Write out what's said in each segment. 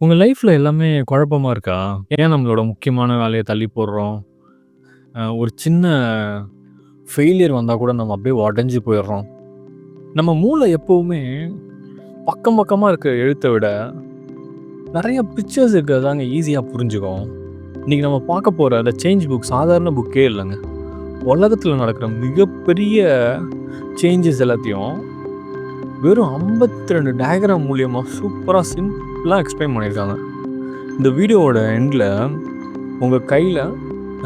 உங்க லைஃப்ல எல்லாமே குழப்பமா இருக்கா? ஏன் நம்மளோட முக்கியமான வேலைய தள்ளி போடுறோம்? அ ஒரு சின்ன ஃபெயிலியர் வந்தா கூட நம்ம அப்படியே உடைஞ்சு போயிடுறோம். நம்ம மூளை எப்பவுமே பக்கம் பக்கமா இருக்க எழுத்த விட, நெறைய பிக்சர்ஸ் இருக்கிறதாங்க ஈஸியா புரிஞ்சுக்கும். இன்னைக்கு நம்ம பார்க்க போற அந்த சேஞ்ச் புக் சாதாரண புக்கே இல்லங்க. உலகத்துல நடக்கிற மிகப்பெரிய சேஞ்சஸ் எல்லாத்தையும் வெறும் 52 டயகிராம் மூலியமா சூப்பரா இப்படிலாம் எக்ஸ்பிளைன் பண்ணியிருக்காங்க. இந்த வீடியோவோட எண்டில் உங்கள் கையில்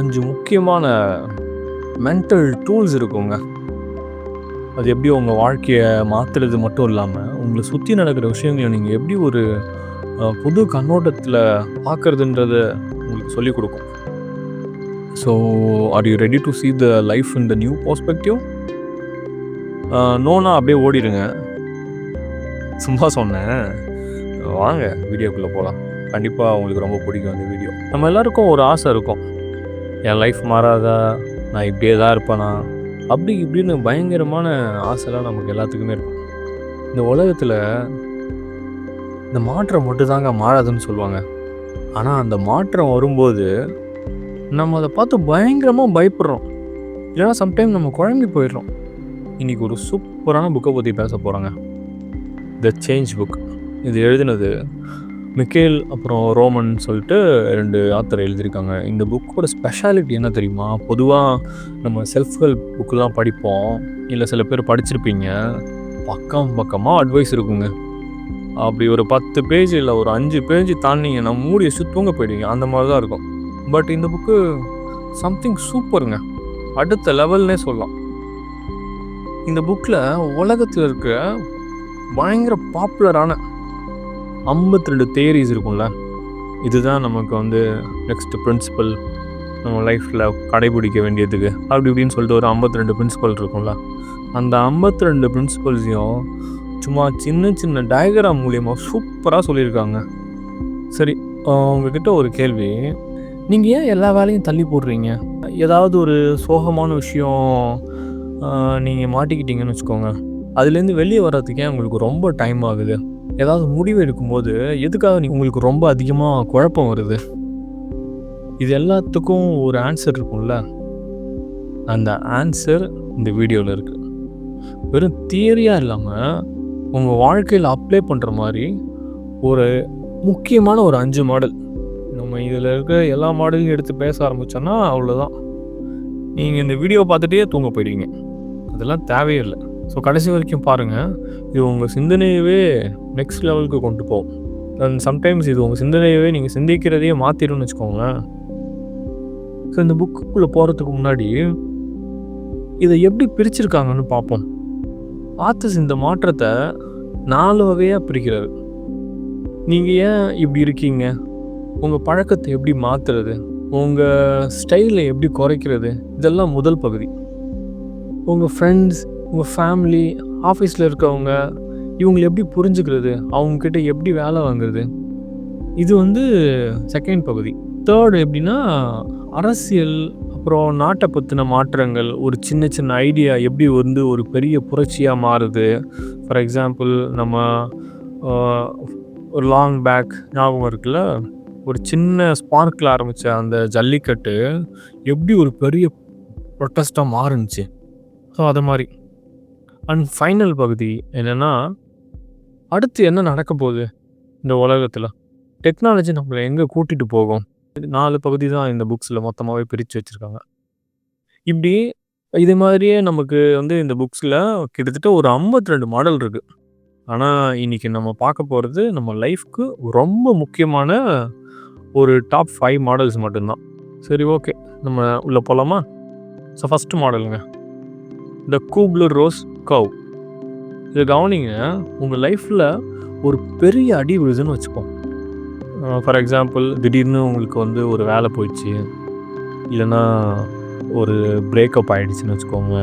அஞ்சு முக்கியமான மென்டல் டூல்ஸ் இருக்குங்க. அது எப்படி உங்கள் வாழ்க்கையை மாற்றுறது மட்டும் இல்லாமல் உங்களை சுற்றி நடக்கிற விஷயங்களை நீங்கள் எப்படி ஒரு புது கண்ணோட்டத்தில் பார்க்குறதுன்றத உங்களுக்கு சொல்லிக் கொடுக்கும் so, are you ready to see the life in the new perspective நோனா அப்படியே ஓடிருங்க. சும்மா சொன்னேன். வாங்க வீடியோக்குள்ள போலாம். கண்டிப்பா உங்களுக்கு ரொம்ப பிடிக்கும் இந்த வீடியோ. நம்ம எல்லாருக்கும் ஒரு ஆசை இருக்கும். என் லைஃப் மாறாதா? நான் இப்படியே தான் இருப்பேனா? அப்படி இப்படின்னு பயங்கரமான ஆசைலாம் நமக்கு எல்லாத்துக்குமே இருக்கும். இந்த உலகத்துல இந்த மாற்றம் மட்டும் தாங்க மாறாதுன்னு சொல்லுவாங்க. ஆனா அந்த மாற்றம் வரும்போது, நம்ம அத பார்த்து பயங்கரமா பயப்படுறோம். இல்லன்னா சம்டைம் நம்ம குழம்பி போயிடுறோம். இன்னைக்கு ஒரு சூப்பரான புக்க பத்தி பேசப் போறேங்க. The change book. இது எழுதினது மிக்கேல் அப்புறம் ரோமன் சொல்லிட்டு ரெண்டு ஆத்தர் எழுதியிருக்காங்க. இந்த புக்கோட ஸ்பெஷாலிட்டி என்ன தெரியுமா? பொதுவாக நம்ம செல்ஃப் ஹெல்ப் புக்லாம் படிப்போம். இல்லை சில பேர் படிச்சிருப்பீங்க. பக்கம் பக்கமாக அட்வைஸ் இருக்குங்க. அப்படி ஒரு 10 பேஜ் இல்லை ஒரு அஞ்சு பேஜ் தாண்டிங்கன்னா மூடி சுத்தூங்க தூங்க போயிடுவீங்க. அந்த மாதிரி தான் இருக்கும். பட் இந்த புக்கு சம்திங் சூப்பருங்க அடுத்த லெவல்னே சொல்லலாம். இந்த புக்கில் உலகத்தில் இருக்க பயங்கர பாப்புலரான ஐம்பத்து ரெண்டு தேரிஸ் இருக்கும்ல. இதுதான் நமக்கு வந்து நெக்ஸ்ட் பிரின்சிபல் நம்ம லைஃப்பில் கடைபிடிக்க வேண்டியதுக்கு. அப்படி இப்படின்னு சொல்லிட்டு ஒரு 52 பிரின்சிபல் இருக்கும்ல. அந்த 52 பிரின்சிபல்ஸையும் சும்மா சின்ன சின்ன டயக்ராம் மூலியமாக சூப்பராக சொல்லியிருக்காங்க. சரி, உங்ககிட்ட ஒரு கேள்வி. நீங்கள் ஏன் எல்லா வேலையும் தள்ளி போடுறீங்க? ஏதாவது ஒரு சோகமான விஷயம் நீங்கள் மாட்டிக்கிட்டீங்கன்னு வச்சுக்கோங்க. அதுலேருந்து வெளியே வர்றதுக்கே உங்களுக்கு ரொம்ப டைம் ஆகுது? ஏதாவது முடிவு எடுக்கும்போது எதுக்காக நீ உங்களுக்கு ரொம்ப அதிகமாக குழப்பம் வருது? இது எல்லாத்துக்கும் ஒரு ஆன்சர் இருக்கும்ல. அந்த ஆன்சர் இந்த வீடியோவில் இருக்கு. வெறும் தியரியாக இல்லாமல் உங்கள் வாழ்க்கையில் அப்ளை பண்ணுற மாதிரி ஒரு முக்கியமான ஒரு அஞ்சு மாடல். நம்ம இதில் இருக்க எல்லா மாடலையும் எடுத்து பேச ஆரம்பித்தோன்னா அவ்வளோதான். நீங்கள் இந்த வீடியோ பார்த்துட்டே தூங்க போயிடுவீங்க. அதெல்லாம் தேவையே இல்லை ஸோ கடைசி வரைக்கும் பாருங்கள் இது உங்கள் சிந்தனையவே நெக்ஸ்ட் லெவலுக்கு கொண்டு போகும். அண்ட் சம்டைம்ஸ் இது உங்கள் சிந்தனையவே நீங்கள் சிந்திக்கிறதையே மாற்றிடும்னு வச்சுக்கோங்களேன். ஸோ இந்த புக்குக்குள்ளே போகிறதுக்கு முன்னாடி, இதை எப்படி பிரிச்சிருக்காங்கன்னு பார்ப்போம். ஆத்தர்ஸ் இந்த மாற்றத்தை நாலு வகையாக பிரிக்கிறாரு. நீங்கள் ஏன் இப்படி இருக்கீங்க? உங்கள் பழக்கத்தை எப்படி மாற்றுறது உங்கள் ஸ்டைலை எப்படி குறைக்கிறது? இதெல்லாம் முதல் பகுதி. உங்கள் ஃப்ரெண்ட்ஸ், உங்கள் ஃபேமிலி, ஆஃபீஸில் இருக்கவங்க, இவங்களை எப்படி புரிஞ்சுக்கிறது? அவங்கக்கிட்ட எப்படி வேலை வாங்குறது? இது வந்து செகண்ட் பகுதி. தேர்ட் எப்படின்னா, அரசியல், அப்புறம் நாட்டை பற்றின மாற்றங்கள், ஒரு சின்ன சின்ன ஐடியா எப்படி வந்து ஒரு பெரிய புரட்சியாக மாறுது? ஃபார் எக்ஸாம்பிள் நம்ம ஒரு லாங் பேக் ஞாபகம் இருக்குல்ல? ஒரு சின்ன ஸ்பார்க்கில் ஆரம்பித்த அந்த ஜல்லிக்கட்டு, எப்படி ஒரு பெரிய ப்ரொட்டஸ்ட்டாக மாறுனுச்சு. ஸோ அது மாதிரி அண்ட் ஃபைனல் பகுதி என்னென்னா அடுத்து என்ன நடக்க போகுது? இந்த உலகத்தில் டெக்னாலஜி நம்மளை எங்கே கூட்டிகிட்டு போகும்? நாலு பகுதி தான் இந்த புக்ஸில் மொத்தமாகவே பிரித்து வச்சுருக்காங்க இப்படி இது மாதிரியே நமக்கு வந்து இந்த புக்ஸில் கிட்டத்தட்ட ஒரு 52 மாடல் இருக்குது ஆனால் இன்னைக்கு நம்ம பார்க்க போகிறது நம்ம லைஃப்க்கு ரொம்ப முக்கியமான ஒரு டாப் ஃபைவ் மாடல்ஸ் மட்டும்தான் சரி ஓகே. நம்ம உள்ள போகலாமா ஸோ ஃபஸ்ட்டு மாடலுங்க. த கூப்ளூர் ரோஸ் கவ் இதை கவனிங்க. உங்கள் லைஃப்பில் ஒரு பெரிய அடி விழுதுன்னு வச்சுப்போம். ஃபார் எக்ஸாம்பிள் திடீர்னு உங்களுக்கு வந்து ஒரு வேலை போயிடுச்சு. இல்லைன்னா ஒரு பிரேக்கப் ஆகிடுச்சின்னு வச்சுக்கோங்க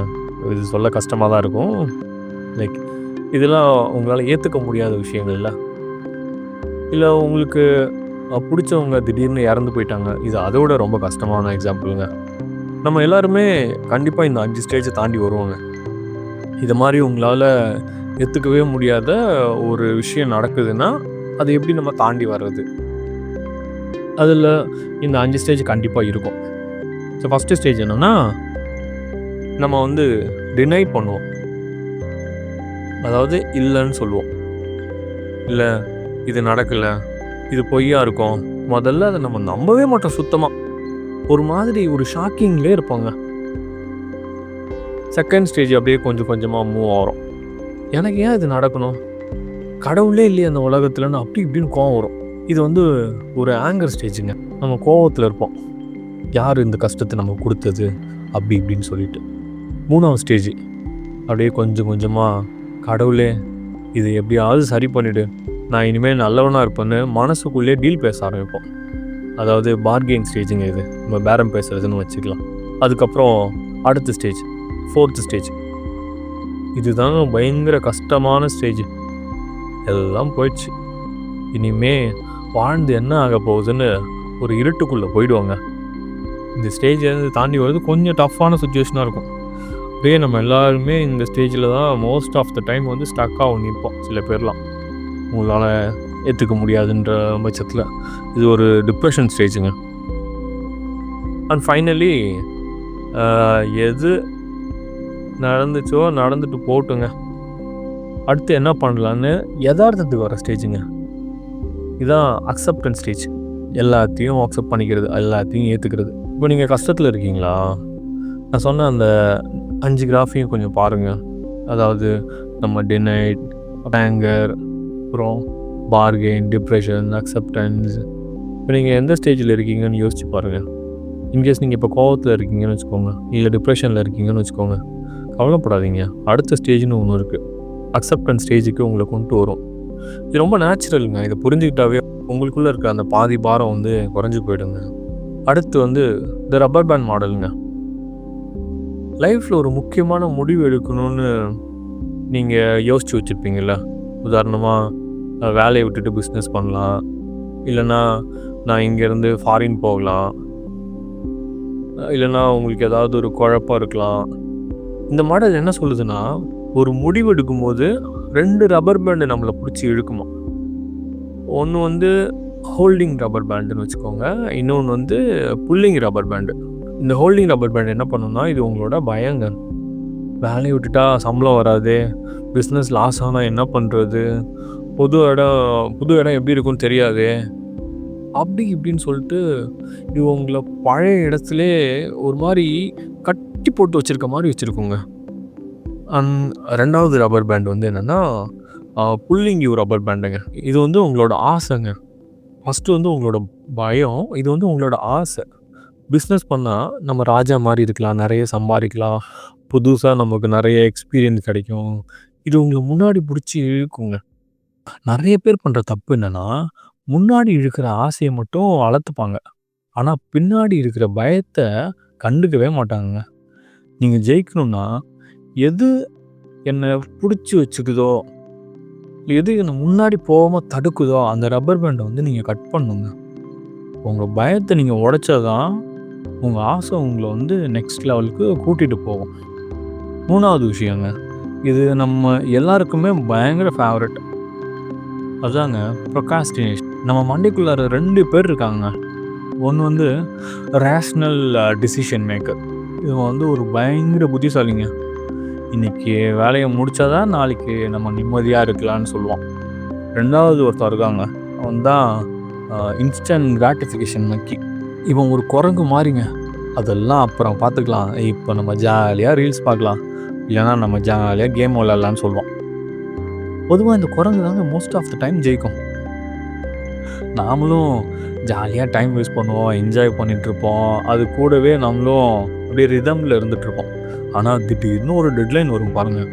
இது சொல்ல கஷ்டமாக தான் இருக்கும். லைக் இதெல்லாம் உங்களால் ஏற்றுக்க முடியாத விஷயங்கள்ல. இல்லை உங்களுக்கு பிடிச்சவங்க திடீர்னு இறந்து போயிட்டாங்க. இது அதோட விட ரொம்ப கஷ்டமான எக்ஸாம்பிளுங்க நம்ம எல்லாருமே கண்டிப்பாக இந்த அஞ்சு ஸ்டேஜை தாண்டி வருவாங்க இது மாதிரி உங்களால் ஏத்துக்கவே முடியாத ஒரு விஷயம் நடக்குதுன்னா, அது எப்படி நம்ம தாண்டி வர்றது? அதில் இந்த அஞ்சு ஸ்டேஜ் கண்டிப்பாக இருக்கும். ஸோ ஃபஸ்ட்டு ஸ்டேஜ் என்னென்னா நம்ம வந்து டினை பண்ணுவோம். அதாவது இல்லைன்னு சொல்லுவோம். இல்லை இது நடக்கலை இது பொய்யா இருக்கும். முதல்ல அதை நம்ம நம்பவே மாட்டோம் சுத்தமாக ஒரு மாதிரி ஒரு ஷாக்கிங்லேயே இருப்பாங்க. செகண்ட் ஸ்டேஜ் அப்படியே கொஞ்சம் கொஞ்சமாக மூவ் ஆகிறோம் எனக்கு ஏன் இது நடக்கணும்? கடவுளே இல்லையே அந்த உலகத்தில்னு அப்படி இப்படின்னு கோவம் வரும். இது வந்து ஒரு ஆங்கர் ஸ்டேஜுங்க நம்ம கோவத்தில் இருப்போம். யார் இந்த கஷ்டத்தை நம்ம கொடுத்தது? அப்படி இப்படின்னு சொல்லிட்டு. மூணாவது ஸ்டேஜ் அப்படியே கொஞ்சம் கொஞ்சமாக கடவுளே இது எப்படியாவது சரி பண்ணிவிடு நான் இனிமேல் நல்லவனாக இருப்பேன்னு மனசுக்குள்ளேயே டீல் பேச ஆரம்பிப்போம். அதாவது பார்கெயின் ஸ்டேஜுங்க இது. நம்ம பேரம் பேசுகிறதுன்னு வச்சுக்கலாம். அதுக்கப்புறம் அடுத்த ஸ்டேஜ் ஃபோர்த்து ஸ்டேஜ் இதுதான் பயங்கர கஷ்டமான ஸ்டேஜ் எல்லாம் போயிடுச்சு. இனிமே வாழ்ந்து என்ன ஆக போகுதுன்னு ஒரு இருட்டுக்குள்ளே போயிடுவாங்க. இந்த ஸ்டேஜை தாண்டி வர்றது கொஞ்சம் டஃப்பான சுச்சுவேஷனாக இருக்கும். அப்படியே நம்ம எல்லாருமே இந்த ஸ்டேஜில் தான் மோஸ்ட் ஆஃப் த டைம் வந்து ஸ்டக்காக நிற்போம் சில பேர்லாம். உங்களால் ஏற்றுக்க முடியாதுன்ற பட்சத்தில் இது ஒரு டிப்ரெஷன் ஸ்டேஜுங்க அண்ட் ஃபைனலி எது நடந்துச்சோ நடந்துட்டு போட்டுங்க. அடுத்து என்ன பண்ணலான்னு யதார்த்தத்துக்கு வர ஸ்டேஜுங்க. இதுதான் அக்செப்டன்ஸ் ஸ்டேஜ் எல்லாத்தையும் அக்செப்ட் பண்ணிக்கிறது எல்லாத்தையும் ஏற்றுக்கிறது இப்போ நீங்கள் கஷ்டத்தில் இருக்கீங்களா? நான் சொன்ன அந்த அஞ்சு கிராஃபையும் கொஞ்சம் பாருங்கள் அதாவது நம்ம டினைட் டேங்கர் அப்புறம் பார்கெயின் டிப்ரெஷன் அக்செப்டன்ஸ் இப்போ நீங்கள் எந்த ஸ்டேஜில் இருக்கீங்கன்னு யோசிச்சு பாருங்கள் இன்கேஸ் நீங்கள் இப்போ கோவத்தில் இருக்கீங்கன்னு வச்சுக்கோங்க. இல்லை டிப்ரெஷனில் இருக்கீங்கன்னு வச்சுக்கோங்க. கவலைப்படாதீங்க. அடுத்த ஸ்டேஜ்னு ஒன்று இருக்குது அக்செப்டன்ஸ் ஸ்டேஜுக்கு உங்களை கொண்டு வரும். இது ரொம்ப நேச்சுரலுங்க இதை புரிஞ்சுக்கிட்டாவே உங்களுக்குள்ளே இருக்க அந்த பாதி பாரம் வந்து குறைஞ்சி போயிடுங்க. அடுத்து வந்து இந்த ரப்பர் பேண்ட் மாடலுங்க லைஃப்பில் ஒரு முக்கியமான முடிவு எடுக்கணும்னு நீங்கள் யோசிச்சு வச்சுருப்பீங்கள்ல உதாரணமாக வேலையை விட்டுட்டு பிஸ்னஸ் பண்ணலாம். இல்லைன்னா நான் இங்கேருந்து ஃபாரின் போகலாம். இல்லைன்னா உங்களுக்கு ஏதாவது ஒரு குழப்பம் இருக்கலாம். இந்த மாடல் என்ன சொல்லுதுன்னா ஒரு முடிவு எடுக்கும்போது ரெண்டு ரப்பர் பேண்டு நம்மளை பிடிச்சி இழுக்குமா. ஒன்று வந்து ஹோல்டிங் ரப்பர் பேண்டுன்னு வச்சுக்கோங்க இன்னொன்று வந்து புல்லிங் ரப்பர் பேண்டு இந்த ஹோல்டிங் ரப்பர் பேண்ட் என்ன பண்ணுன்னா இது உங்களோட பயங்க. வேலையை விட்டுட்டா சம்பளம் வராது பிஸ்னஸ் லாஸ் ஆனால் என்ன பண்ணுறது புது இடம் புது இடம் எப்படி இருக்கும்னு தெரியாது. அப்படி இப்படின்னு சொல்லிட்டு இது உங்களை பழைய இடத்துல ஒரு மாதிரி கட் கட்டி போட்டு வச்சுருக்க மாதிரி வச்சுருக்கோங்க. அந் ரெண்டாவது ரப்பர் பேண்ட் வந்து என்னென்னா புல்லிங் யூ ரப்பர் பேண்டுங்க இது வந்து உங்களோட ஆசைங்க. ஃபஸ்ட்டு வந்து உங்களோட பயம் இது வந்து உங்களோட ஆசை. பிஸ்னஸ் பண்ணால் நம்ம ராஜா மாதிரி இருக்கலாம் நிறைய சம்பாதிக்கலாம். புதுசாக நமக்கு நிறைய எக்ஸ்பீரியன்ஸ் கிடைக்கும். இது உங்களை முன்னாடி பிடிச்சி இழுக்குங்க. நிறைய பேர் பண்ணுற தப்பு என்னென்னா முன்னாடி இழுக்கிற ஆசையை மட்டும் வளர்த்துப்பாங்க ஆனால் பின்னாடி இருக்கிற பயத்தை கண்டுக்கவே மாட்டாங்க நீங்கள் ஜெயிக்கணும்னா எது என்னை பிடிச்சி வச்சுக்குதோ எது என்னை முன்னாடி போகாமல் தடுக்குதோ அந்த ரப்பர் பேண்டை வந்து நீங்கள் கட் பண்ணுங்க. உங்கள் பயத்தை நீங்கள் உடைச்சாதான் உங்கள் ஆசை உங்களை வந்து நெக்ஸ்ட் லெவலுக்கு கூட்டிகிட்டு போகும். மூணாவது விஷயங்க இது நம்ம எல்லாருக்குமே பயங்கர ஃபேவரட் அதாங்க ப்ரொகாஸ்டினேஷன் நம்ம மண்டைக்குள்ளார ரெண்டு பேர் இருக்காங்க. ஒன்று வந்து ரேஷ்னல் டிசிஷன் மேக்கர் இவன் வந்து ஒரு பயங்கர புத்திசாலிங்க. இன்றைக்கி வேலையை முடித்தாதான் நாளைக்கு நம்ம நிம்மதியாக இருக்கலான்னு சொல்லுவான். ரெண்டாவது ஒருத்தர் இருக்காங்க. அவன் தான் இன்ஸ்டன்ட் கிராட்டிஃபிகேஷன் மக்கி இவன் ஒரு குரங்கு மாறிங்க. அதெல்லாம் அப்புறம் பார்த்துக்கலாம். இப்போ நம்ம ஜாலியாக ரீல்ஸ் பார்க்கலாம். இல்லைனா நம்ம ஜாலியாக கேம் விளாட்லான்னு சொல்லுவான். பொதுவாக இந்த குரங்கு தாங்க மோஸ்ட் ஆஃப் த டைம் ஜெயிக்கும். நாமளும் ஜாலியாக டைம் வேஸ்ட் பண்ணுவோம் என்ஜாய் பண்ணிகிட்ருப்போம் அது கூடவே நம்மளும் அப்படியே ரிதமில் இருந்துகிட்ருப்போம் ஆனால் திடீர்னு ஒரு டெட்லைன் வரும் பாருங்கள்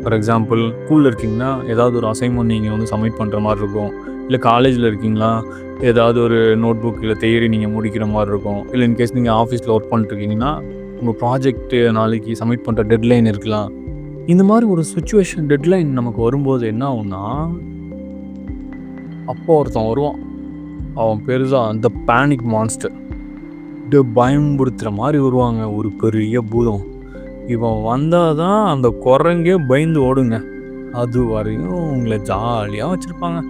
ஃபார் எக்ஸாம்பிள் ஸ்கூலில் இருக்கீங்கன்னா ஏதாவது ஒரு அசைன்மெண்ட் நீங்கள் வந்து சப்மிட் பண்ணுற மாதிரி இருக்கும். இல்லை காலேஜில் இருக்கீங்களா? ஏதாவது ஒரு நோட் புக் இல்லை தேரி நீங்கள் முடிக்கிற மாதிரி இருக்கும். இல்லை இன்கேஸ் நீங்கள் ஆஃபீஸில் ஒர்க் பண்ணிட்டுருக்கீங்கன்னா உங்கள் ப்ராஜெக்ட்டு நாளைக்கு சப்மிட் பண்ணுற டெட்லைன் இருக்கலாம். இந்த மாதிரி ஒரு சுச்சுவேஷன் டெட்லைன் நமக்கு வரும்போது என்ன ஆகும்னா அப்போ ஒருத்தன் வருவான். அவன் பெருசாக அந்த பேனிக் மான்ஸ்டர் பயம்படுத்துகிற மாதிரி வருவாங்க. ஒரு பெரிய பூதம். இவன் வந்தால் தான் அந்த குரங்கே பயந்து ஓடுங்க. அது வரையும் உங்களை ஜாலியாக வச்சுருப்பாங்க.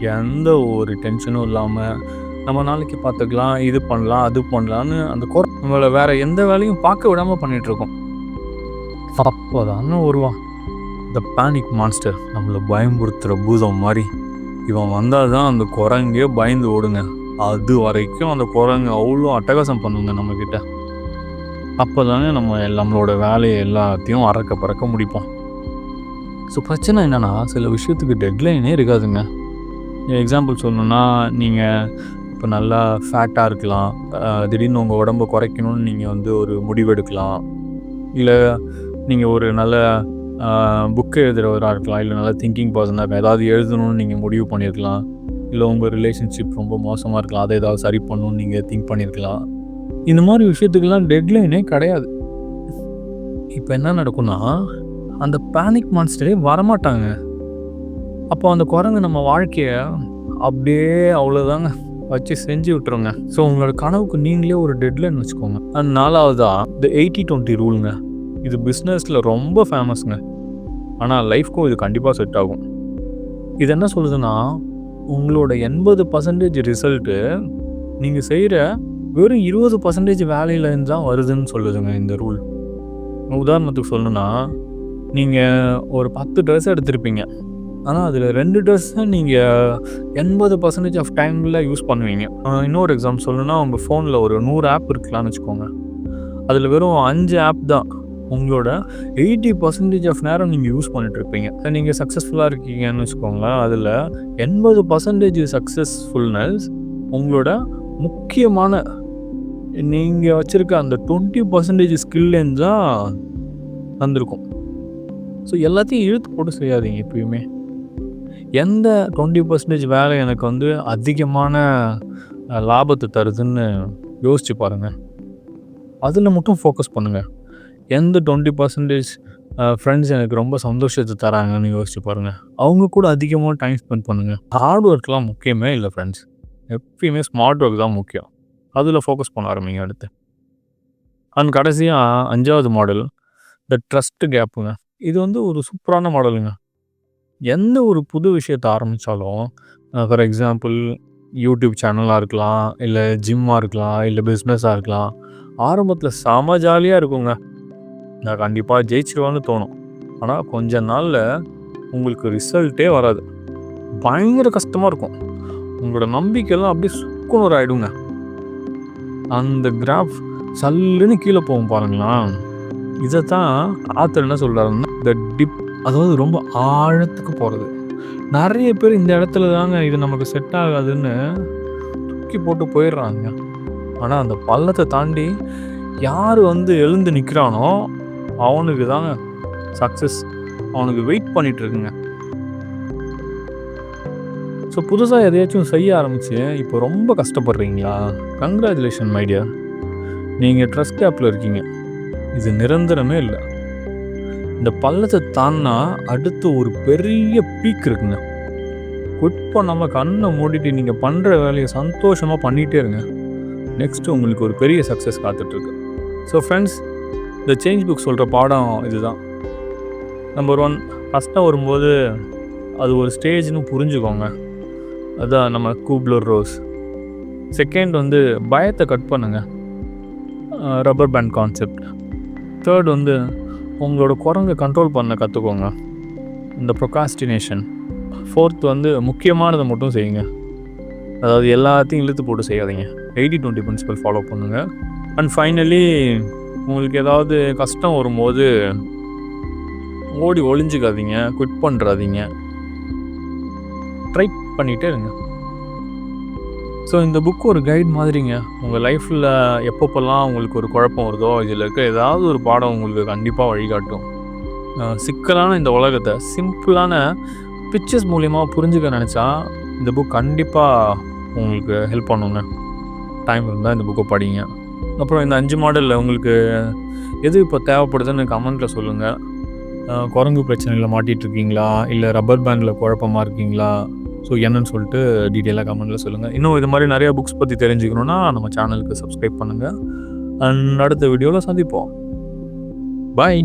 எந்த ஒரு டென்ஷனும் இல்லாமல் நம்ம நாளைக்கு பார்த்துக்கலாம் இது பண்ணலாம் அது பண்ணலான்னு அந்த குறை நம்மளை வேறு எந்த வேலையும் பார்க்க விடாமல் பண்ணிகிட்ருக்கோம் அப்போ தானே வருவான். இந்த பேனிக் மான்ஸ்டர் நம்மளை பயமுறுத்துகிற பூதம் மாதிரி. இவன் வந்தால் தான் அந்த குரங்கே பயந்து ஓடுங்க. அது வரைக்கும் அந்த குரங்கு அவ்வளோ அட்டகாசம் பண்ணுங்க நம்மக்கிட்ட அப்போ தானே நம்ம நம்மளோட வேலையை எல்லாத்தையும் அறக்க பறக்க முடிப்போம். ஸோ பிரச்சனை என்னென்னா சில விஷயத்துக்கு டெட்லைனே இருக்காதுங்க. எக்ஸாம்பிள் சொல்லணுன்னா நீங்கள் இப்போ நல்லா ஃபேட்டாக இருக்கலாம். திடீர்னு உங்கள் உடம்பை குறைக்கணும்னு நீங்கள் வந்து ஒரு முடிவெடுக்கலாம். இல்லை நீங்கள் ஒரு நல்ல புக்கு எழுதுகிறவராக இருக்கலாம். இல்லை நல்லா திங்கிங் பர்சனாக இருக்கலாம். ஏதாவது எழுதணும்னு நீங்கள் முடிவு பண்ணியிருக்கலாம் இல்லை உங்கள் ரிலேஷன்ஷிப் ரொம்ப மோசமாக இருக்கலாம். அதை ஏதாவது சரி பண்ணணும்னு நீங்கள் திங்க் பண்ணியிருக்கலாம் இந்த மாதிரி விஷயத்துக்கெல்லாம் டெட்லைனே கிடையாது. இப்போ என்ன நடக்கும்னா அந்த பேனிக் மான்ஸ்டரே வரமாட்டாங்க. அப்போ அந்த குரங்கு நம்ம வாழ்க்கையை அப்படியே அவ்வளோதாங்க வச்சு செஞ்சு விட்டுருங்க. ஸோ உங்களோட கனவுக்கு நீங்களே ஒரு டெட்லைன் வச்சுக்கோங்க. அண்ட் நாலாவதா இந்த எயிட்டி டுவெண்ட்டி ரூலுங்க இது பிஸ்னஸில் ரொம்ப ஃபேமஸ்ங்க ஆனால் லைஃப்க்கும் இது கண்டிப்பாக செட் ஆகும். இது என்ன சொல்லுதுன்னா உங்களோட எண்பது பர்சன்டேஜ் ரிசல்ட்டு நீங்கள் செய்கிற வெறும் இருபது பர்சன்டேஜ் வேலையிலேருந்து தான் வருதுன்னு சொல்லுதுங்க இந்த ரூல் உதாரணத்துக்கு சொல்லணுன்னா நீங்கள் ஒரு பத்து ட்ரெஸ் எடுத்திருப்பீங்க. ஆனால் அதில் ரெண்டு ட்ரெஸ்ஸை நீங்கள் எண்பது பர்சன்டேஜ் ஆஃப் டைமில் யூஸ் பண்ணுவீங்க. இன்னொரு எக்ஸாம் சொல்லணுன்னா உங்கள் ஃபோனில் ஒரு நூறு ஆப் இருக்கலாம்னு வச்சுக்கோங்க. அதில் வெறும் அஞ்சு ஆப் தான். உங்களோட எயிட்டி பர்சன்டேஜ் ஆஃப் நேரம் நீங்கள் யூஸ் பண்ணிட்டுருப்பீங்க. நீங்கள் சக்ஸஸ்ஃபுல்லாக இருக்கீங்கன்னு வச்சுக்கோங்களேன் அதில் எண்பது பர்சன்டேஜ் சக்ஸஸ்ஃபுல்னஸ் உங்களோட முக்கியமான நீங்கள் வச்சுருக்க அந்த டுவெண்ட்டி பர்சன்டேஜ் ஸ்கில்லேருந்து தான் வந்திருக்கும். ஸோ எல்லாத்தையும் இழுத்து போட்டு செய்யாதீங்க எப்பயுமே. எந்த டுவெண்ட்டி பர்சன்டேஜ் வேலை எனக்கு வந்து அதிகமான லாபத்தை தருதுன்னு யோசிச்சு பாருங்கள் அதில் மட்டும் ஃபோக்கஸ் பண்ணுங்கள் எந்த டுவெண்ட்டி பர்சன்டேஜ் ஃப்ரெண்ட்ஸ் எனக்கு ரொம்ப சந்தோஷத்தை தராங்கன்னு யோசிச்சு பாருங்கள் அவங்க கூட அதிகமாக டைம் ஸ்பெண்ட் பண்ணுங்கள் ஹார்ட் ஒர்க்லாம் முக்கியமே இல்லை ஃப்ரெண்ட்ஸ் எப்பயுமே ஸ்மார்ட் ஒர்க் தான் முக்கியம். அதில் ஃபோக்கஸ் பண்ண ஆரம்பிங்க அடுத்து. அண்ட் கடைசியாக அஞ்சாவது மாடல் த ட்ரஸ்ட் கேப்புங்க இது வந்து ஒரு சூப்பரான மாடலுங்க எந்த ஒரு புது விஷயத்தை ஆரம்பித்தாலும் ஃபார் எக்ஸாம்பிள் யூடியூப் சேனலாக இருக்கலாம் இல்லை ஜிம்மாக இருக்கலாம் இல்லை பிஸ்னஸாக இருக்கலாம் ஆரம்பத்தில் செம ஜாலியாக இருக்குங்க. நான் கண்டிப்பாக ஜெயிச்சிருவான்னு தோணும். ஆனால் கொஞ்ச நாளில் உங்களுக்கு ரிசல்ட்டே வராது. பயங்கர கஷ்டமாக இருக்கும். உங்களோட நம்பிக்கையெல்லாம் அப்படியே சுக்குநூறு ஆகிடுங்க அந்த கிராஃப் சல்லுன்னு கீழே போகும் பாருங்களேன். இதை தான் ஆத்தர் என்ன சொல்கிறாருன்னா த டிப் அதாவது ரொம்ப ஆழத்துக்கு போகிறது நிறைய பேர் இந்த இடத்துல தாங்க இது நமக்கு செட் ஆகாதுன்னு தூக்கி போட்டு போயிடுறாங்க. ஆனால் அந்த பள்ளத்தை தாண்டி யார் வந்து எழுந்து நிற்கிறானோ அவனுக்கு தாங்க சக்ஸஸ் அவனுக்கு வெயிட் பண்ணிகிட்ருக்குங்க ஸோ புதுசாக எதையாச்சும் செய்ய ஆரம்பித்து இப்போ ரொம்ப கஷ்டப்படுறீங்களா? கங்க்ராச்சுலேஷன் மைடியா நீங்கள் ட்ரஸ்ட் கேப்பில் இருக்கீங்க. இது நிரந்தரமே இல்லை. இந்த பள்ளத்தை தாண்டினா அடுத்து ஒரு பெரிய பீக் இருக்குங்க. குட் பண்ணாமல் கண்ணை மூடிட்டு நீங்கள் பண்ணுற வேலையை சந்தோஷமாக பண்ணிகிட்டே இருங்க. நெக்ஸ்ட்டு உங்களுக்கு ஒரு பெரிய சக்ஸஸ் காத்துட்ருக்கு ஸோ ஃப்ரெண்ட்ஸ் இந்த சேஞ்ச் புக் சொல்கிற பாடம் இதுதான். நம்பர் ஒன் ஃபஸ்ட்டாக வரும்போது அது ஒரு ஸ்டேஜ்னு புரிஞ்சுக்கோங்க. அதுதான் நம்ம கூப்ளர் ரோஸ் செகண்ட் வந்து பயத்தை கட் பண்ணுங்கள் ரப்பர் பேண்ட் கான்செப்ட் தேர்ட் வந்து உங்களோட குரங்கை கண்ட்ரோல் பண்ண கற்றுக்கோங்க இந்த ப்ரொகாஸ்டினேஷன் ஃபோர்த் வந்து முக்கியமானதை மட்டும் செய்யுங்க. அதாவது எல்லாத்தையும் இழுத்து போட்டு செய்யாதீங்க. எயிட்டி டுவெண்ட்டி பிரின்சிபல் ஃபாலோ பண்ணுங்கள் அண்ட் ஃபைனலி உங்களுக்கு ஏதாவது கஷ்டம் வரும்போது ஓடி ஒளிஞ்சிக்காதீங்க குவிட் பண்ணுறாதீங்க ட்ரை பண்ணிகிட்டே இருங்க. ஸோ இந்த புக் ஒரு கைட் மாதிரிங்க. உங்கள் லைஃப்பில் எப்பப்போல்லாம் உங்களுக்கு ஒரு குழப்பம் வருதோ இதில் இருக்க ஏதாவது ஒரு பாடம் உங்களுக்கு கண்டிப்பாக வழிகாட்டும். சிக்கலான இந்த உலகத்தை சிம்பிளான பிக்சர்ஸ் மூலிமா புரிஞ்சுக்க நினச்சா இந்த புக் கண்டிப்பாக உங்களுக்கு ஹெல்ப் பண்ணுங்க. டைம் இருந்தால் இந்த புக்கை படிங்க. அப்புறம் இந்த அஞ்சு மாடலில் உங்களுக்கு எது இப்போ தேவைப்படுதுன்னு கமெண்ட்டில் சொல்லுங்கள் குரங்கு பிரச்சனையில் மாட்டிகிட்ருக்கீங்களா இல்லை ரப்பர் பேண்டில் குழப்பமாக இருக்கீங்களா? ஸோ என்னன்னு சொல்லிட்டு டீட்டெயிலாக கமெண்ட்டில் சொல்லுங்கள் இன்னும் இது மாதிரி நிறையா புக்ஸ் பற்றி தெரிஞ்சுக்கணுன்னா நம்ம சேனலுக்கு சப்ஸ்கிரைப் பண்ணுங்கள் அண்ட் அடுத்த வீடியோவில் சந்திப்போம். பாய்